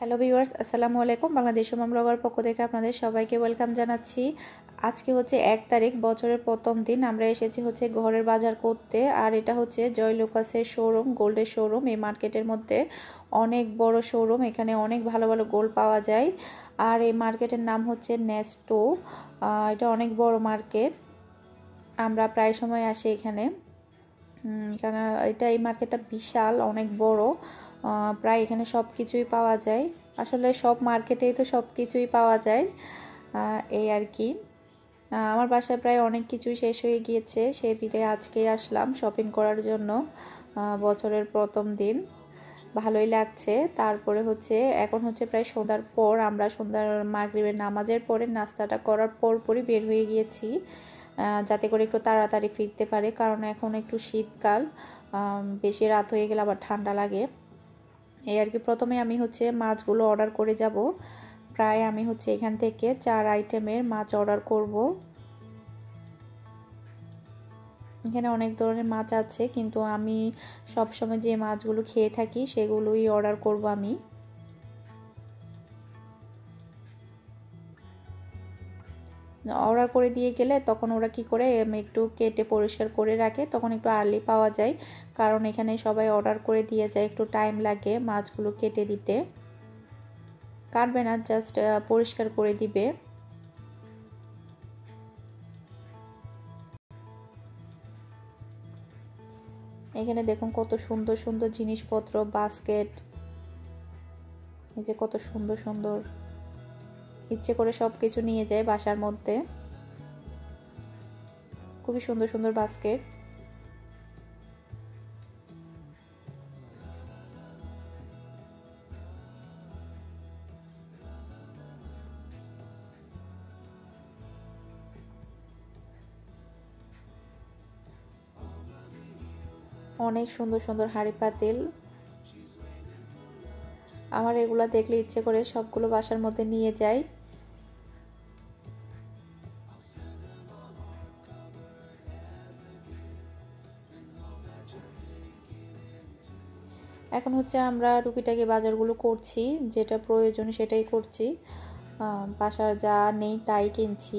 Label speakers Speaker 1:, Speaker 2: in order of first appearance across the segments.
Speaker 1: Hello viewers, আসসালামু আলাইকুম। Bangladesh Suman blogger পক্ষ থেকে আপনাদের সবাইকে ওয়েলকাম জানাচ্ছি। আজকে হচ্ছে এক তারিখ, বছরের প্রথম দিন। আমরা এসেছি হচ্ছে ঘরের বাজার করতে, আর এটা হচ্ছে জয় লোকাসের শোরুম গোল্ডের শোরুম এই মার্কেটের মধ্যে অনেক বড় শোরুম এখানে অনেক ভালো ভালো গোল্ড পাওয়া যায়। আর এই মার্কেটের নাম হচ্ছে নেস্টো। এটা অনেক বড় মার্কেট। আমরা প্রায় সময় আসি এখানে। এখানে এটা এই মার্কেটটা বিশাল, অনেক বড়। প্রায় এখানে সব কিছুই পাওয়া যায়। আসলে সব মার্কেটেই তো সব কিছুই পাওয়া যায়। এই আর কি। আমার বাসায় প্রায় অনেক কিছুই শেষ হয়ে গিয়েছে। সেই বিদে আজকেই আসলাম শপিং করার জন্য বছরের প্রথম দিন। ভালোই লাগছে। তারপরে হচ্ছে, এখন হচ্ছে প্রায় সন্ধ্যার পর আমরা সন্ধ্যার মাগরিবের নামাজের পরে নাস্তাটা করার পর পরই বের হয়ে গিয়েছি। যাতে করে একটু তাড়াতাড়ি ফিরতে পারে। কারণ এখন একটু শীতকাল বেশি রাত হয়ে গেলে আবার ঠান্ডা লাগে। এই আর কি, প্রথমে আমি হচ্ছে মাছগুলো অর্ডার করে যাব। প্রায় আমি হচ্ছে এখান থেকে চার আইটেমের মাছ অর্ডার করব। এখানে অনেক ধরনের মাছ আছে, কিন্তু আমি সবসময় যে মাছগুলো খেয়ে থাকি সেগুলোই অর্ডার করব আমি। অর্ডার করে দিয়ে গেলে তখন ওরা কি করে একটু কেটে পরিষ্কার করে রাখে, তখন একটু আর্লি পাওয়া যায়। কারণ এখানে সবাই অর্ডার করে দিয়ে যায়, একটু টাইম লাগে মাছগুলো কেটে দিতে। কাটবে না জাস্ট পরিষ্কার করে দিবে। এখানে দেখুন কত সুন্দর সুন্দর জিনিসপত্র বাস্কেট এই যে কত সুন্দর সুন্দর। ইচ্ছে করে সব কিছু নিয়ে যায় বাসার মধ্যে। খুবই সুন্দর সুন্দর বাস্কেট। অনেক সুন্দর সুন্দর হাড়ি পাতিল। আমার এগুলো দেখলে ইচ্ছে করে সবগুলো বাসার মধ্যে নিয়ে যাই হচ্ছে আমরা টুকিটাকি বাজারগুলো করছি যেটা প্রয়োজন সেটাই করছি। বাসার যা নেই তাই কিনছি।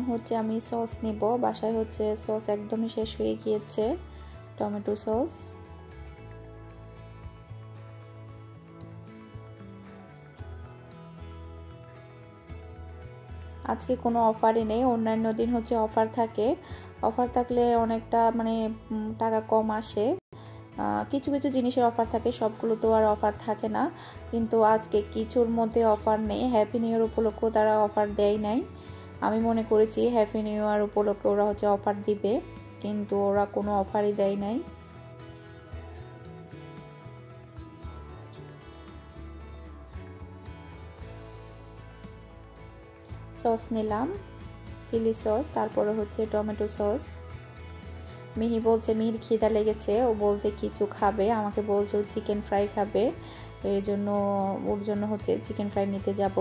Speaker 1: এখন হচ্ছে আমি সস নিব। বাসায় হচ্ছে সস একদমই শেষ হয়ে গিয়েছে। Tomato sauce. আজকে কোনো অফারই নেই, অন্যান্য দিন হচ্ছে অফার থাকে। অফার থাকলে অনেকটা মানে টাকা কম আসে। কিছু কিছু জিনিসের অফার থাকে, সবগুলো তো আর অফার থাকে না। কিন্তু আজকে কিছুর মধ্যে অফার নেই। হ্যাপি নিউ ইয়ার উপলক্ষেও তারা অফার দেয় নাই। আমি মনে করেছি হ্যাপি নিউ ইয়ার উপলক্ষে ওরা হচ্ছে অফার দিবে, কিন্তু ওরা কোনো অফারই দেয় নাই। সস নিলাম চিলি সস তারপরে হচ্ছে টমেটো সস মিহি বলছে, মিহির খিদা লেগেছে। ও বলছে, কিছু খাবে। আমাকে বলছে, ও চিকেন ফ্রাই খাবে। এর জন্য, ওর জন্য হচ্ছে চিকেন ফ্রাই নিতে যাব।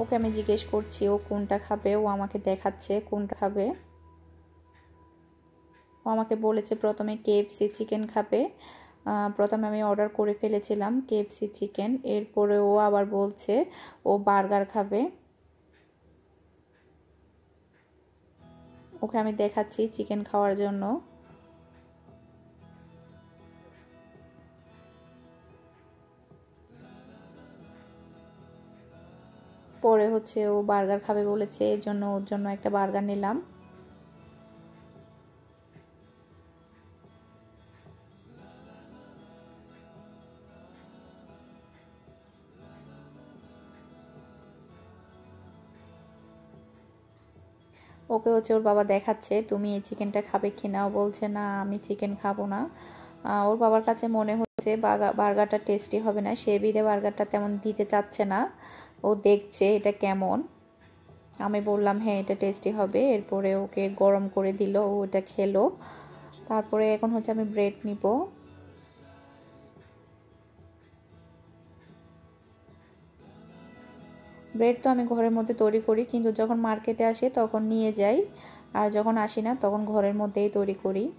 Speaker 1: ওকে আমি জিজ্ঞেস করছি, ও কোনটা খাবে? ও আমাকে দেখাচ্ছে কোনটা খাবে। ও আমাকে বলেছে প্রথমে কেএফসি চিকেন খাবে। প্রথমে আমি অর্ডার করে ফেলেছিলাম কেএফসি চিকেন এরপরে ও আবার বলছে ও বার্গার খাবে। ওকে আমি দেখাচ্ছি চিকেন খাওয়ার জন্য। পরে হচ্ছে ও বার্গার খাবে বলেছে, এর জন্য ওর জন্য একটা বার্গার নিলাম। ওকে হচ্ছে ওর বাবা দেখাচ্ছে, তুমি এই চিকেনটা খাবে কিনা ও বলছে, না, আমি চিকেন খাব না। ওর বাবার কাছে মনে হচ্ছে বার্গারটা টেস্টি হবে না, সে বিধে বার্গারটা তেমন দিতে চাচ্ছে না। ও দেখছে এটা কেমন। আমি বললাম হ্যাঁ এটা টেস্টি হবে। এরপরে ওকে গরম করে দিল, ও এটা খেলো। তারপরে এখন হচ্ছে আমি ব্রেড নিব। ব্রেড তো আমি ঘরের মধ্যে তৈরি করি, কিন্তু যখন মার্কেটে আসে তখন নিয়ে যাই। আর যখন আসি না, তখন ঘরের মধ্যেই তৈরি করি।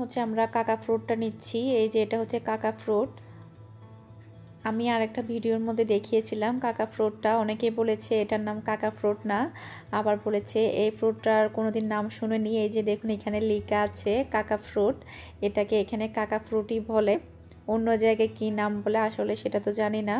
Speaker 1: হচ্ছে আমরা কাকা ফ্রুটটা নিচ্ছি। এই যে এটা হচ্ছে কাকা ফ্রুট। আমি আর একটা ভিডিওর মধ্যে দেখিয়েছিলাম কাকা ফ্রুটটা। অনেকেই বলেছে এটার নাম কাকা ফ্রুট না। আবার বলেছে এই ফ্রুটটার কোনোদিন নাম শুনেনি। এই যে দেখুন এখানে লেখা আছে কাকা ফ্রুট। এটাকে এখানে কাকা ফ্রুটই বলে। অন্য জায়গায় কি নাম বলে আসলে সেটা তো জানি না।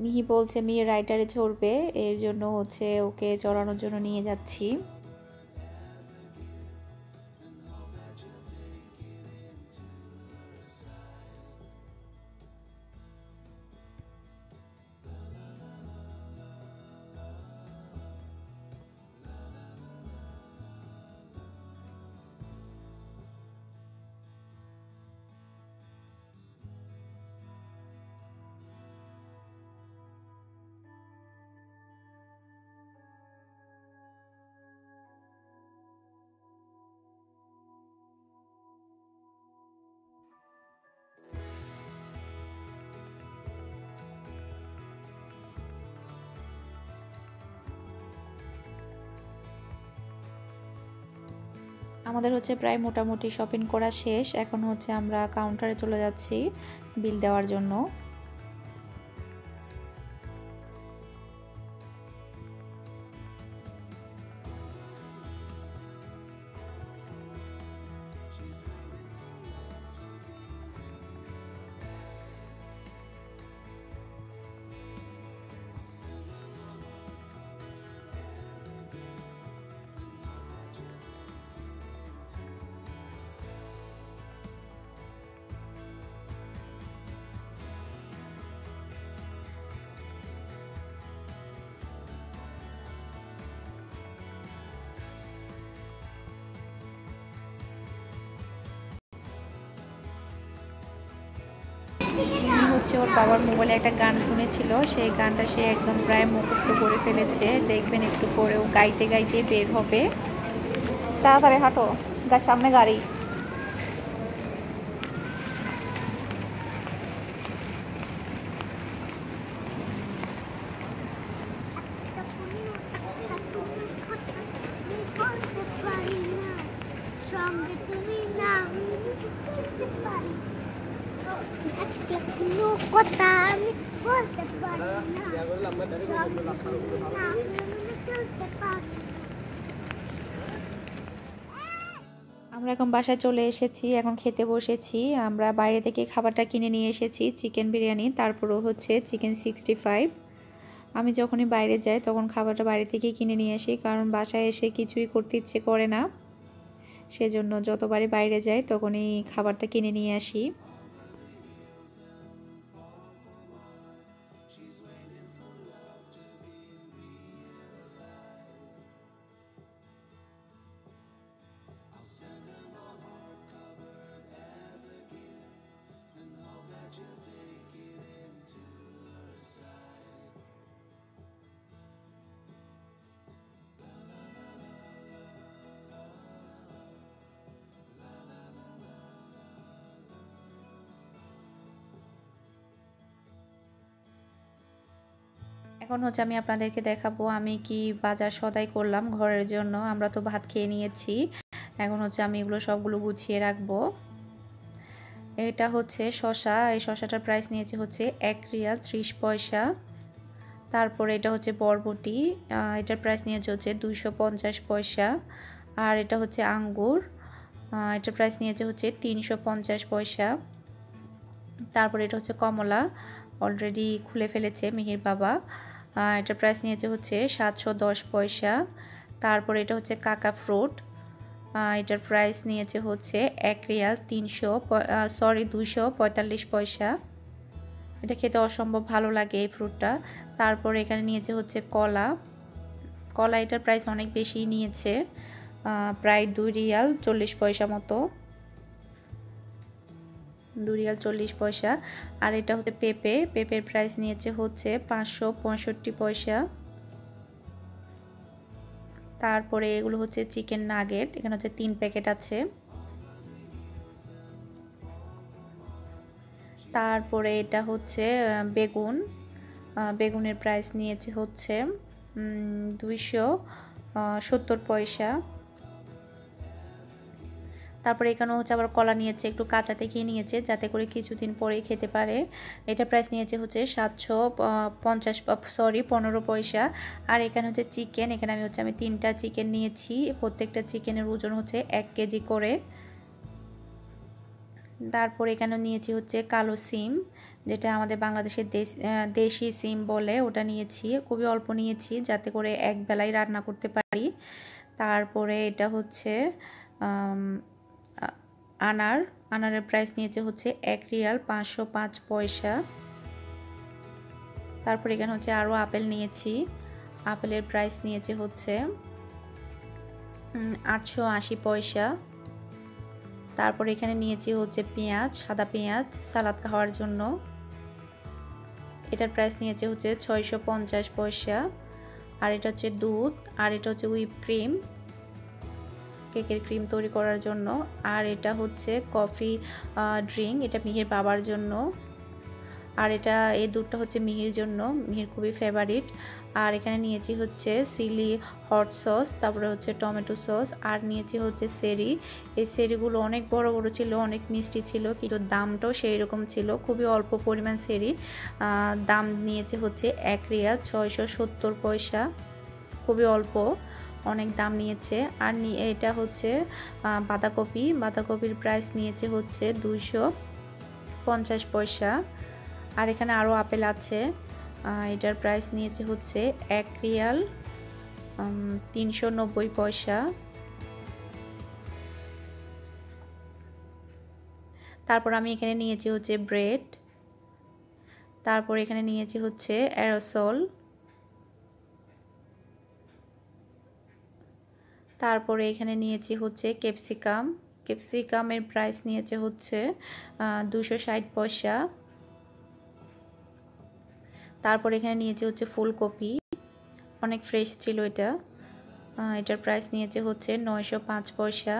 Speaker 1: মিহি বলছে মেয়ে রাইটারে চড়বে এর জন্য হচ্ছে ওকে চড়ানোর জন্য নিয়ে যাচ্ছি। আমাদের হচ্ছে প্রায় মোটামুটি শপিং করা শেষ। এখন হচ্ছে আমরা কাউন্টারে চলে যাচ্ছি বিল দেওয়ার জন্য। হচ্ছে ওর বাবার মোবাইলে একটা গান শুনেছিল সেই গানটা সে একদম প্রায় মুখস্থ করে ফেলেছে। দেখবেন একটু পরেও গাইতে গাইতে বের হবে। তাড়াতাড়ি হাঁটো সামনে গাড়ি। আমরা এখন বাসায় চলে এসেছি, এখন খেতে বসেছি। আমরা বাইরে থেকে খাবারটা কিনে নিয়ে এসেছি, চিকেন বিরিয়ানি, তারপরও হচ্ছে চিকেন সিক্সটি ফাইভ আমি যখনই বাইরে যাই তখন খাবারটা বাইরে থেকে কিনে নিয়ে আসি, কারণ বাসায় এসে কিছুই করতে ইচ্ছে করে না। সেজন্য যতবারই বাইরে যাই তখনই খাবারটা কিনে নিয়ে আসি। এখন হচ্ছে আমি আপনাদেরকে দেখাবো আমি কি বাজার সদাই করলাম ঘরের জন্য। আমরা তো ভাত খেয়ে নিয়েছি। এখন হচ্ছে আমি এগুলো সবগুলো গুছিয়ে রাখব। এটা হচ্ছে শশা এই শশাটার প্রাইস নিয়েছে হচ্ছে এক রিয়াল ত্রিশ পয়সা। তারপরে এটা হচ্ছে বরবটি। এটার প্রাইস নিয়েছে হচ্ছে দুইশো পঞ্চাশ পয়সা। আর এটা হচ্ছে আঙ্গুর। এটার প্রাইস নিয়েছে হচ্ছে তিনশো পঞ্চাশ পয়সা। তারপরে এটা হচ্ছে কমলা। অলরেডি খুলে ফেলেছে মিহির বাবা। এটার প্রাইস নিয়েছে হচ্ছে সাতশো দশ পয়সা। তারপরে এটা হচ্ছে কাকা ফ্রুট এটার প্রাইস নিয়েছে হচ্ছে এক রিয়াল তিনশো সরি দুশো পঁয়তাল্লিশ পয়সা। এটা খেতে অসম্ভব ভালো লাগে এই ফ্রুটটা তারপর এখানে নিয়েছে হচ্ছে কলা। কলা এটার প্রাইস অনেক বেশি নিয়েছে প্রায় দুই রিয়াল চল্লিশ পয়সা মতো। দু রিয়াল চল্লিশ পয়সা। আর এটা হচ্ছে পেঁপে। পেঁপের প্রাইস নিয়েছে হচ্ছে পাঁচশো পঁয়ষট্টি পয়সা। তারপরে এগুলো হচ্ছে চিকেন নাগেট এখানে হচ্ছে তিন প্যাকেট আছে। তারপরে এটা হচ্ছে বেগুন। বেগুনের প্রাইস নিয়েছে হচ্ছে দুইশো সত্তর পয়সা। তারপরে এখানে হচ্ছে আবার কলা নিয়েছে, একটু কাঁচা থেকে নিয়েছে যাতে করে কিছুদিন পরেই খেতে পারে। এটা প্রাইস নিয়েছে হচ্ছে সাতশো পঞ্চাশ সরি পনেরো পয়সা। আর এখানে হচ্ছে চিকেন এখানে আমি হচ্ছে, আমি তিনটা চিকেন নিয়েছি। প্রত্যেকটা চিকেনের ওজন হচ্ছে এক কেজি করে। তারপর এখানে নিয়েছি হচ্ছে কালো সিম, যেটা আমাদের বাংলাদেশের দেশি সিম বলে, ওটা নিয়েছি। খুবই অল্প নিয়েছি যাতে করে এক বেলায় রান্না করতে পারি। তারপরে এটা হচ্ছে আনার, আনারের প্রাইস নিয়েছে হচ্ছে এক রিয়াল পাঁচশো পাঁচ পয়সা। তারপর এখানে হচ্ছে আরও আপেল নিয়েছি। আপেলের প্রাইস নিয়েছে হচ্ছে আটশো আশি পয়সা। তারপর এখানে নিয়েছি হচ্ছে পেঁয়াজ, সাদা পেঁয়াজ সালাদ খাওয়ার জন্য। এটার প্রাইস নিয়েছে হচ্ছে ছয়শো পঞ্চাশ পয়সা। আর এটা হচ্ছে দুধ, আর এটা হচ্ছে হুইপ ক্রিম কেকের ক্রিম তৈরি করার জন্য। আর এটা হচ্ছে কফি ড্রিঙ্ক, এটা মিহির বাবার জন্য। আর এটা, এই দুধটা হচ্ছে মিহির জন্য, মিহির খুবই ফেভারিট আর এখানে নিয়েছি হচ্ছে সিলি হট সস তারপরে হচ্ছে টমেটো সস আর নিয়েছি হচ্ছে সেরি। এই সেরিগুলো অনেক বড় বড় ছিল, অনেক মিষ্টি ছিল, কিন্তু দামটাও সেই রকম ছিল, খুবই অল্প পরিমাণ সেরি। দাম নিয়েছে হচ্ছে এক রিয়া ছয়শো সত্তর পয়সা, খুবই অল্প। অনেক দাম নিয়েছে। আর এটা হচ্ছে বাঁধাকপি। বাঁধাকপির প্রাইস নিয়েছে হচ্ছে দুইশো পঞ্চাশ পয়সা। আর এখানে আরও আপেল আছে। এটার প্রাইস নিয়েছে হচ্ছে এক রিয়াল তিনশো নব্বই পয়সা। তারপর আমি এখানে নিয়েছি হচ্ছে ব্রেড। তারপর এখানে নিয়েছি হচ্ছে অ্যারোসল তারপরে এখানে নিয়েছি হচ্ছে ক্যাপসিকাম। ক্যাপসিকামের প্রাইস নিয়েছে হচ্ছে দুশো ষাট পয়সা। তারপর এখানে নিয়েছে হচ্ছে ফুলকপি। অনেক ফ্রেশ ছিল এটা। এটার প্রাইস নিয়েছে হচ্ছে নয়শো পাঁচ পয়সা।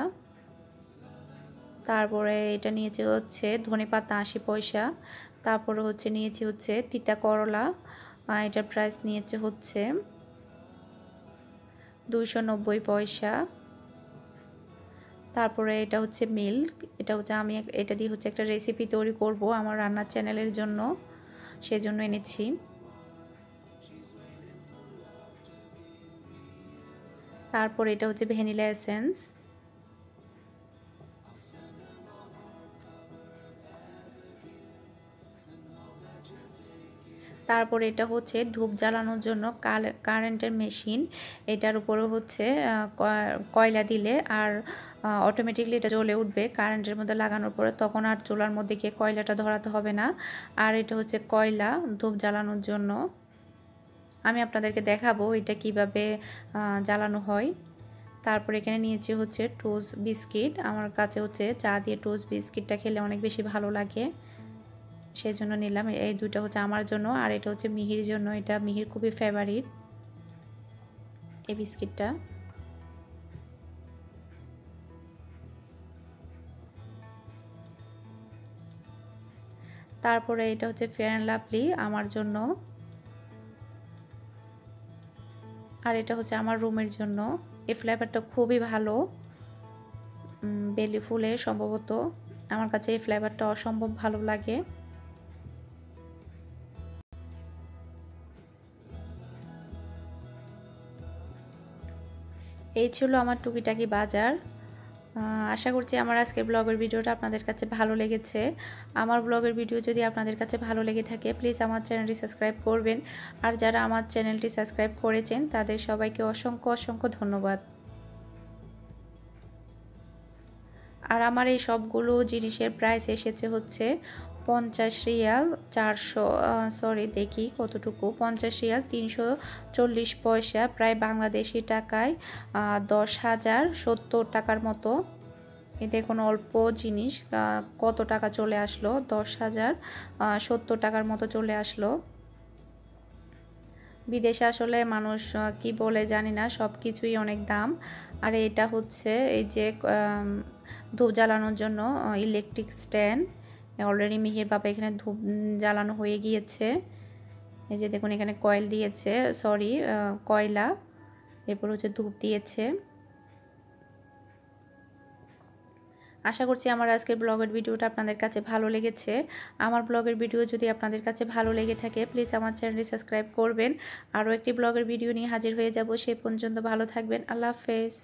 Speaker 1: তারপরে এটা নিয়েছে হচ্ছে ধনে পাতা আশি পয়সা। তারপরে হচ্ছে নিয়েছি হচ্ছে তিতা করলা। এটার প্রাইস নিয়েছে হচ্ছে দুইশো নব্বই পয়সা। তারপরে এটা হচ্ছে মিল্ক। এটা হচ্ছে আমি এটা দিয়ে হচ্ছে একটা রেসিপি তৈরি করব আমার রান্নার চ্যানেলের জন্য। সেজন্য এনেছি। তারপর এটা হচ্ছে ভ্যানিলা এসেন্স। তারপর এটা হচ্ছে ধূপ জ্বালানোর জন্য কারেন্টের মেশিন এটার উপরে হচ্ছে কয়লা দিলে আর অটোমেটিকলি এটা জ্বলে উঠবে। কারেন্টের মধ্যে লাগানোর পরে তখন আর চুলার মধ্যে গিয়ে কয়লাটা ধরাতে হবে না। আর এটা হচ্ছে কয়লা ধূপ জ্বালানোর জন্য। আমি আপনাদেরকে দেখাবো এটা কীভাবে জ্বালানো হয়। তারপর এখানে নিয়েছি হচ্ছে টোজ বিস্কিট আমার কাছে হচ্ছে চা দিয়ে টোস্ট বিস্কিটটা খেলে অনেক বেশি ভালো লাগে। সেই জন্য নিলাম। এই দুইটা হচ্ছে আমার জন্য আর এটা হচ্ছে মিহির জন্য। এটা মিহির খুবই ফেভারিট এই বিস্কিটটা। তারপরে এটা হচ্ছে ফেয়ার অ্যান্ড লাভলি আমার জন্য। আর এটা হচ্ছে আমার রুমের জন্য। এই ফ্লেভারটা খুবই ভালো। বেলি ফুলের সম্ভবত। আমার কাছে এই ফ্লেভারটা অসম্ভব ভালো লাগে। এই ছিল আমার টুকিটাকি বাজার। আশা করছি আমার আজকের ব্লগের ভিডিওটা আপনাদের কাছে ভালো লেগেছে। আমার ব্লগের ভিডিও যদি আপনাদের কাছে ভালো লেগে থাকে প্লিজ আমার চ্যানেলটি সাবস্ক্রাইব করবেন। আর যারা আমার চ্যানেলটি সাবস্ক্রাইব করেছেন, তাদের সবাইকে অসংখ্য অসংখ্য ধন্যবাদ। আর আমার এই সবগুলো জিনিসের প্রাইস এসেছে হচ্ছে পঞ্চাশ রিয়াল চারশো সরি দেখি কতটুকু? পঞ্চাশ রিয়াল তিনশো চল্লিশ পয়সা, প্রায় বাংলাদেশি টাকায় দশ হাজার সত্তর টাকার মতো। এতে দেখুন অল্প জিনিস কত টাকা চলে আসলো? দশ হাজার সত্তর টাকার মতো চলে আসলো। বিদেশে আসলে মানুষ কি বলে জানি না, সব কিছুই অনেক দাম। আর এটা হচ্ছে এই যে ধূপ জ্বালানোর জন্য ইলেকট্রিক স্ট্যান্ড অলরেডি মিহির বাবা এখানে ধূপ জ্বালানো হয়ে গিয়েছে। এই যে দেখুন, এখানে কয়েল দিয়েছে সরি কয়লা, এরপর হচ্ছে ধূপ দিয়েছে। আশা করছি আমার আজকের ব্লগের ভিডিওটা আপনাদের কাছে ভালো লেগেছে। আমার ব্লগের ভিডিও যদি আপনাদের কাছে ভালো লেগে থাকে প্লিজ আমার চ্যানেলটি সাবস্ক্রাইব করবেন। আরও একটি ব্লগের ভিডিও নিয়ে হাজির হয়ে যাব, সে পর্যন্ত ভালো থাকবেন। আল্লাহ হাফেজ।